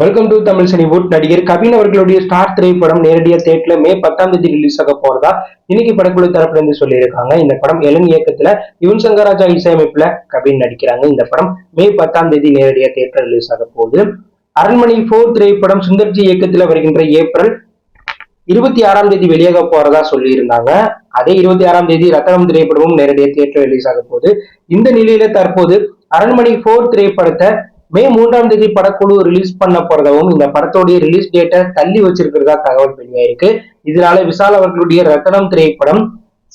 Welcome to Tamil Cinewood நடிகர் கவின் அவர்களுடைய star திரைப்படம் நேரடியா தேட்டர்ல மே பத்தாம் தேதி ரிலீஸ் ஆக போறதா இன்னைக்கு படக்குழு தரப்புல இருந்து சொல்லியிருக்காங்க. இந்த படம் எலன் இயக்கத்துல யுவன் சங்கர் ராஜா இசையமைப்புல கவின் நடிக்கிறாங்க. இந்த படம் மே பத்தாம் தேதி நேரடியா தேட்டர் ரிலீஸ் ஆக போகுது. அரண்மனை போர் திரைப்படம் சுந்தர்ஜி இயக்கத்துல வருகின்ற ஏப்ரல் இருபத்தி ஆறாம் தேதி வெளியாக போறதா சொல்லியிருந்தாங்க. அதே இருபத்தி ஆறாம் தேதி ரத்தனம் திரைப்படமும் நேரடியாக தியேட்டர் ரிலீஸ் ஆக போகுது. இந்த நிலையில தற்போது அரண்மனை போர் திரைப்படத்தை மே மூன்றாம் தேதி படக்குழு ரிலீஸ் பண்ண போறதாவும் இந்த படத்தோடைய ரிலீஸ் டேட்டை தள்ளி வச்சிருக்கிறதா தகவல் வெளியாயிருக்கு. இதனால விஷால் அவர்களுடைய ரத்தனம் திரைப்படம்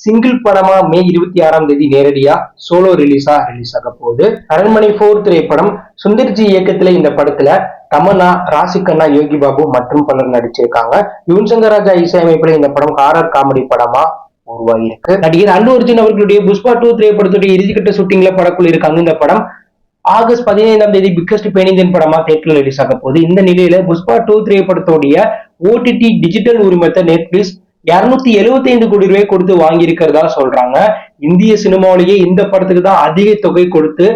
சிங்கிள் படமா மே இருபத்தி ஆறாம் தேதி நேரடியா சோலோ ரிலீஸா ரிலீஸ் ஆக போகுது. அரண்மனை போர் திரைப்படம் சுந்தர்ஜி இயக்கத்துல இந்த படத்துல தமன்னா ராசிகண்ணா யோகி பாபு மற்றும் பலர் நடிச்சிருக்காங்க. யுவன் சங்கர் ராஜா இசையமைப்புல இந்த படம் ஹாரர் காமெடி படமா உருவாகியிருக்கு. நடிகர் அல்லு அர்ஜுன் அவர்களுடைய புஷ்பா டூ திரைப்படத்துடைய இறுதிக்கட்ட ஷூட்டிங்ல படக்குள் இருக்காங்க. இந்த படம் ஆகஸ்ட் பதினைந்தாம் தேதி பிக்கஸ்ட் பேனிந்தியன் படமா தேட்டரில் ரிலீஸ் ஆக போகுது. இந்த நிலையில புஷ்பா டூ திரைப்படத்தோடைய ஓடிடி டிஜிட்டல் உரிமத்தை நெட்ஃபிளிக்ஸ் இருநூத்தி எழுபத்தி ஐந்து கோடி ரூபாய் கொடுத்து வாங்கியிருக்கிறதா சொல்றாங்க. இந்திய சினிமாவிலேயே இந்த படத்துக்கு தான் அதிக தொகை கொடுத்து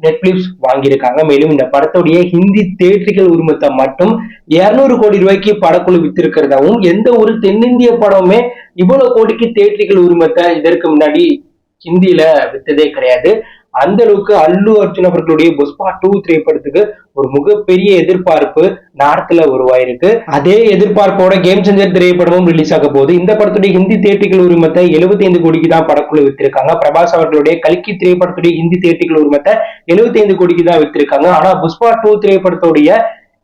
நெட்ஃபிளிக்ஸ் வாங்கியிருக்காங்க. மேலும் இந்த படத்துடைய ஹிந்தி தேட்டர்கள் உரிமத்தை மட்டும் இருநூறு கோடி ரூபாய்க்கு படக்குழு வித்திருக்கிறதாவும் எந்த ஒரு தென்னிந்திய படமுமே இவ்வளவு கோடிக்கு தேட்டர்கள் உரிமத்தை இதற்கு முன்னாடி ஹிந்தியில வித்ததே கிடையாது. அந்த அளவுக்கு அல்லு அர்ஜுன் அவர்களுடைய புஷ்பா டூ திரைப்படத்துக்கு ஒரு மிகப்பெரிய எதிர்பார்ப்பு நார்த்ல உருவாயிருக்கு. அதே எதிர்பார்ப்போட கேம் சேஞ்சர் திரைப்படமும் ரிலீஸ் ஆக போகுது. இந்த படத்துடைய ஹிந்தி தேட்டிகள் உரிமத்தை 75 கோடிக்கு தான் படக்குழு வித்திருக்காங்க. பிரபாஸ் அவர்களுடைய கல்கி திரைப்படத்துடைய ஹிந்தி தேட்டிகள் உரிமத்தை 75 கோடிக்கு தான் வித்திருக்காங்க. ஆனா புஷ்பா டூ திரைப்படத்துடைய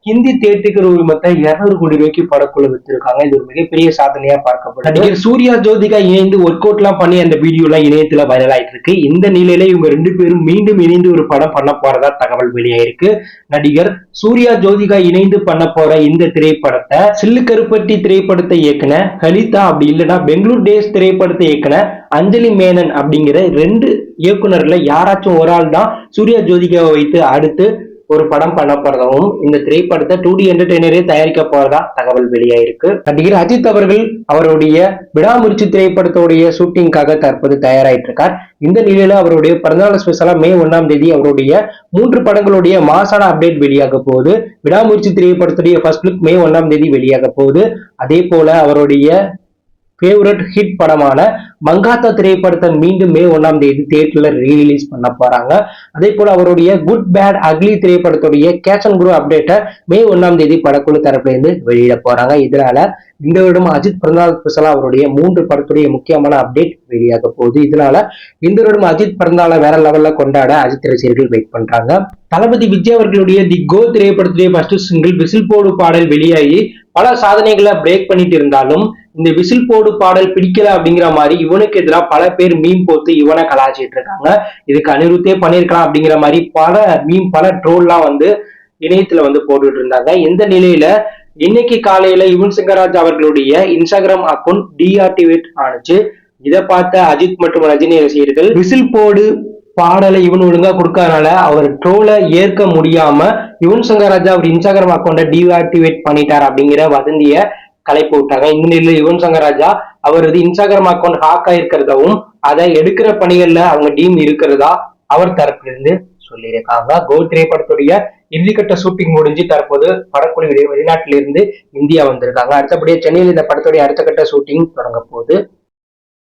ஹிந்தி தேட்டிகள் உரிமத்தை இருநூறு கோடி ரூபாய்க்கு படக்குழு வித்திருக்காங்க இது ஒரு மிகப்பெரிய சாதனையா பார்க்கப்படும் நடிகர் சூர்யா ஜோதிகா இணைந்து ஒர்க் அவுட் எல்லாம் பண்ணி அந்த வீடியோ எல்லாம் இணையத்துல வைரல் ஆயிட்டு இருக்கு இந்த நிலையில இவங்க ரெண்டு பேரும் மீண்டும் இணைந்து ஒரு படம் பண்ண போறதா தகவல் வெளியாயிருக்கு. நடிகர் சூர்யா ஜோதிகா இணைந்து பண்ண போற இந்த திரைப்படத்தை சில்லு கருப்பட்டி திரைப்படத்தை இயக்குன கலிதா அப்படி இல்லைன்னா பெங்களூர் டேஸ் திரைப்படத்தை இயக்குன அஞ்சலி மேனன் அப்படிங்கிற ரெண்டு இயக்குனர்ல யாராச்சும் ஒரு ஆள் தான் சூர்யா ஜோதிகாவை வைத்து அடுத்து ஒரு படம் பண்ண இந்த திரைப்படத்தை டூ டி என்டர்டைனரே தயாரிக்க போறதா தகவல் வெளியாயிருக்கு. நடிகர் அஜித் அவர்கள் அவருடைய விடாமுயற்சி திரைப்படத்துடைய ஷூட்டிங்காக தற்போது தயாராயிட்டு இருக்கார் இந்த நிலையில அவருடைய பிறந்தநாள் ஸ்பெஷலா மே ஒன்னாம் தேதி அவருடைய மூன்று படங்களுடைய மாசான அப்டேட் வெளியாக போகுது. விடாமுயற்சி திரைப்படத்துடைய ஃபர்ஸ்ட் லுக் மே ஒன்னாம் தேதி வெளியாக போகுது. அதே போல அவருடைய ஃபேவரட் ஹிட் படமான மங்காத்தா திரைப்படத்தை மீண்டும் மே ஒன்றாம் தேதி தியேட்டர்ல ரீரிலீஸ் பண்ண போறாங்க. அதே போல அவருடைய குட் பேட் அக்லி திரைப்படத்துடைய கேட்ச் அண்ட் குரூ அப்டேட்டை மே ஒன்றாம் தேதி படக்குழு தரப்புல இருந்து வெளியிட போறாங்க. இதனால இந்த வருடம் அஜித் பிறந்தநாள் ஸ்பெஷலா அவருடைய மூன்று படத்துடைய முக்கியமான அப்டேட் வெளியாக போகுது. இதனால இந்த வருடம் அஜித் பிறந்தநாளை வேற லெவல்ல கொண்டாட அஜித் ரசிகர்கள் வெயிட் பண்றாங்க. தளபதி விஜய் அவர்களுடைய தி கோ திரைப்படத்துடைய ஃபர்ஸ்ட் சிங்கிள் விசில் போடு பாடல் வெளியாகி பல சாதனைகளை பிரேக் பண்ணிட்டு இருந்தாலும் இந்த விசில் போடு பாடல் பிடிக்கல அப்படிங்கிற மாதிரி இவனுக்கு எதிராக பல பேர் மீன் போட்டு இவனை கலாச்சிட்டு இருக்காங்க. இதுக்கு அனிருத்தே பண்ணிருக்கலாம் அப்படிங்கிற மாதிரி பல மீன் பல ட்ரோல்லாம் வந்து இணையத்துல வந்து போட்டுட்டு இருந்தாங்க. இந்த நிலையில இன்னைக்கு காலையில யுவன் சங்கராஜ் ராஜா அவர்களுடைய இன்ஸ்டாகிராம் அக்கௌண்ட் டீஆக்டிவேட் ஆனிச்சு. இதை பார்த்த அஜித் மற்றும் ரஜினி ரசிகர்கள் விசில் போடு பாடலை இவன் ஒழுங்கா கொடுக்கறதுனால அவர் ட்ரோலை ஏற்க முடியாம யுவன் சங்கர் ராஜா அவர் இன்ஸ்டாகிராம் அக்கௌண்ட்டை டீஆக்டிவேட் பண்ணிட்டார் அப்படிங்கிற வதந்திய கலைப்பு விட்டாங்க. இந்த நிலையில யுவன் சங்கர் ராஜா அவரது இன்ஸ்டாகிராம் அக்கௌண்ட் ஹாக் ஆயிருக்கிறதாவும் அதை எடுக்கிற பணிகள்ல அவங்க டீம் இருக்கிறதா அவர் தரப்பிலிருந்து சொல்லியிருக்காங்க. கோ திரைப்படத்துடைய இறுதிக்கட்ட ஷூட்டிங் முடிஞ்சு தற்போது படக்குழு வெளிநாட்டிலிருந்து இந்தியா வந்திருக்காங்க. அடுத்தபடியே சென்னையில் இந்த படத்துடைய அடுத்த கட்ட ஷூட்டிங் தொடங்க போகுது.